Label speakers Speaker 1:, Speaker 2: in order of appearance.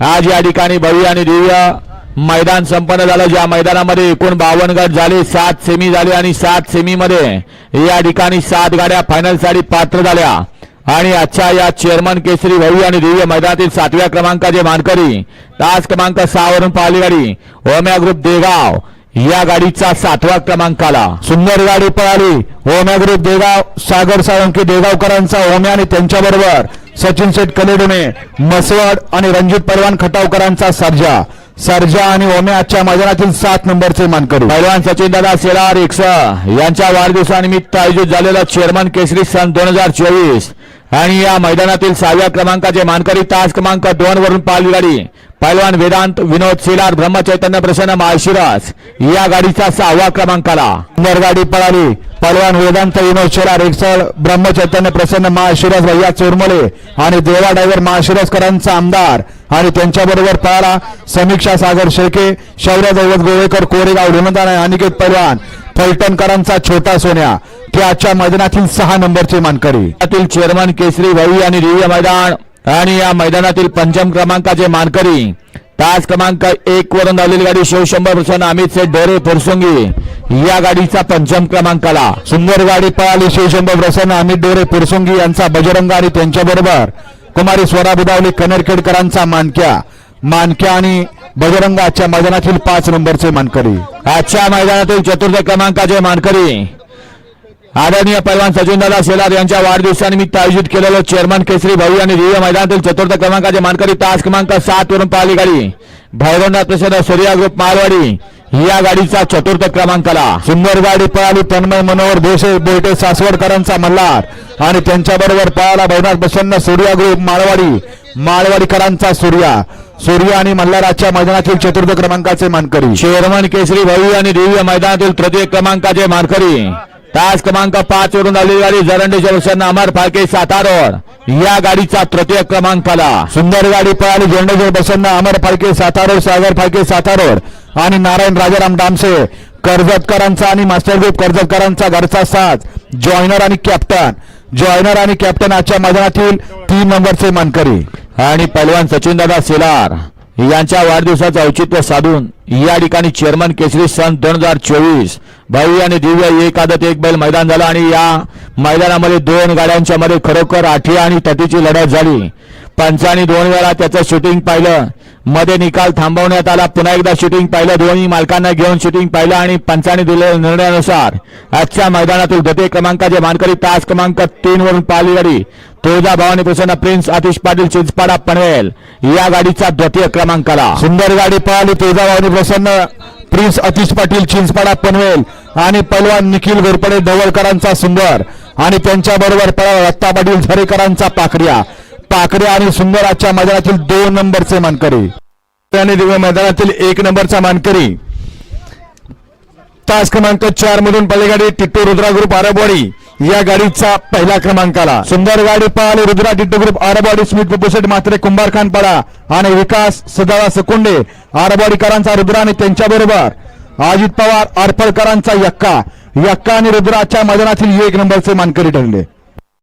Speaker 1: आज या ठिकाणी भव्य आणि दिव्य मैदान संपन्न झालं. ज्या मैदानामध्ये एकूण बावन्न गट झाले सात सेमी झाले आणि सात सेमीमध्ये या ठिकाणी सात गाड्या फायनलसाठी पात्र झाल्या. आणि आजच्या या चेअरमन केसरी भव्य आणि दिव्य मैदानातील सातव्या क्रमांकाचे मानकरी तास क्रमांक सहावरून पाहिली गाडी ओम्या ग्रुप देगाव या गाडीचा सातवा क्रमांक आला.
Speaker 2: सुंदर गाडी पळाली. ओम्या ग्रुप देगाव सागर साळुंके देगावकरांचा ओम्या आणि त्यांच्याबरोबर सचिन शेठ कलेडुमे मसवड आणि रणजित परवान खटावकरांचा सर्जा. सर्जा आणि ओमे आजच्या मैदानातील सात नंबरचे मानकरी.
Speaker 1: पैलवान सचिन दादा सेलार एकसा यांच्या वाढदिवसानिमित्त आयोजित झालेला चेअरमन केसरी सन दोन हजार चोवीस. आणि या मैदानातील सहाव्या क्रमांकाचे मानकरी तास क्रमांक दोन वरून पाहिली गाडी पैलवान वेदांत विनोद सेलार ब्रह्मचैतन्य प्रसन्न माळशिरस या गाडीचा सहावा क्रमांक आला.
Speaker 2: सुंदर गाडी पळाली. पलवान वेदांत विनोद शेलार एकसळ ब्रह्मचैतन्य प्रसन्न महाशिरस भैया चोरमले आणि देवा डायव्हर महाशिरसकरांचा आमदार आणि त्यांच्याबरोबर पळाला समीक्षा सागर शेळके शौर्य दैवत गोवेकर कोरेगाव लोणंदान अनिकेत पैलवान फलटणकरांचा छोटा सोन्या ते आजच्या मैदानातील सहा नंबरचे मानकरी.
Speaker 1: त्यातील चेअरमन केसरी भाई आणि दिव्य मैदान आणि या मैदानातील पंचम क्रमांकाचे मानकरी तास क्रमांक एक वरून धावलेली गाडी शिवशंभर प्रसन्न अमित सेठ डोरे फुरसुंगी. या गाडीचा पंचम क्रमांक आला
Speaker 2: सुंदर गाडी पळाली शिवशंभर प्रसन्न अमित डोरे पुरसुंगी यांचा बजरंग आणि त्यांच्याबरोबर कुमारी स्वरा बुदावली कनेरखेडकरांचा मानक्या. मानक्या आणि बजरंग आजच्या मैदानातील पाच नंबरचे मानकरी.
Speaker 1: आजच्या मैदानातील चतुर्थ क्रमांकाचे मानकरी आदरणीय पैलवान सचिनदादा शेलार यांच्या वाढदिवसानिमित्त आयोजित केलेलं चेअरमन केसरी भाऊ आणि दिव्य मैदानातील चतुर्थ क्रमांकाचे मानकरी तास क्रमांक सात वरून पाहिली गाडी. भैरवनाथ प्रसिद्ध सूर्या ग्रुप मालवाडी या गाडीचा चतुर्थ क्रमांकाला
Speaker 2: सुंदर गाडी पळाली तन्मय मनोहर देशे बोयटे सासवडकरांचा मल्हार आणि त्यांच्याबरोबर पळाला भैनाथ प्रसन्न सूर्या ग्रुप माळवाडी माळवाडीकरांचा सूर्या. सूर्या आणि मल्हाराच्या मैदानातील चतुर्थ क्रमांकाचे मानकरी.
Speaker 1: चेअरमन केसरी भाऊ आणि दिव्य मैदानातील तृतीय क्रमांकाचे मानकरी. तास क्रमांक पाच वरून आलेली गाडी जरंडेश्वर प्रसन्न अमर फाळके सातारोड या गाडीचा तृतीय क्रमांक आला
Speaker 2: सुंदर गाडी पळाली झेंडेश्वर प्रसन्न अमर फाळके सातारोड सागर फाळके सातारोड आणि नारायण राजाराम डामसे कर्जतकरांचा आणि मास्टर ग्रुप कर्जतकरांचा घरचा साथ जॉयनर आणि कॅप्टन. जॉयनर आणि कॅप्टन आजच्या मैदानातील तीन नंबरचे मानकरी.
Speaker 1: आणि पैलवान सचिनदादा सेलार. यांच्या वाढदिवसाचं औचित्य साधून या ठिकाणी चेअरमन केसरी सन दोन हजार चोवीस भव्य आणि दिव्य एक आदत एक बैल मैदान झालं आणि या मैदानामध्ये दोन गाड्यांच्या मध्ये खरोखर आठी आणि तटीची लढत झाली. पंचांनी दोन वेळा त्याचं शूटिंग पाहिलं. मध्ये निकाल थांबवण्यात आला. पुन्हा एकदा शूटिंग पाहिलं. दोन्ही मालकांना घेऊन शूटिंग पाहिलं आणि पंचाने दिलेल्या निर्णयानुसार आजच्या मैदानातील द्वितीय क्रमांकाचे मानकरी तास क्रमांक तीन वरून पाहिली गाडी तुळजा भवानी प्रसन्न प्रिन्स आतिश पाटील चिंचपाडा पनवेल या गाडीचा द्वितीय क्रमांकाला.
Speaker 2: सुंदर गाडी पळाली तुळजाभवानी प्रसन्न प्रिन्स अतिश पाटील चिंचपाडा पनवेल आणि पैलवान निखिल घोरपडे ढवळकरांचा सुंदर आणि त्यांच्याबरोबर पळाला रत्ता पाटील झरेकरांचा पाखड्या पाकडे आणि सुंदर आजच्या मैदानातील दोन नंबरचे मानकरी. आणि दिव्य मैदानातील एक नंबरचा मानकरी. तास क्रमांक चार मधून पल्लेगाडी टिट्टू रुद्रा ग्रुप आरबवाडी या गाडीचा पहिला क्रमांक आला. सुंदर गाडी पाल रुद्रा टिट्टू ग्रुप आरबवाडी स्मित पुपुसेट मात्रे कुंभारखान पडा आणि विकास सदावा सकुंडे आरबवाडीकरांचा रुद्रा आणि त्यांच्याबरोबर अजित पवार आरफळकरांचा यक्का. यक्का आणि रुद्राच्या मैदानातील एक नंबरचे मानकरी ठरले.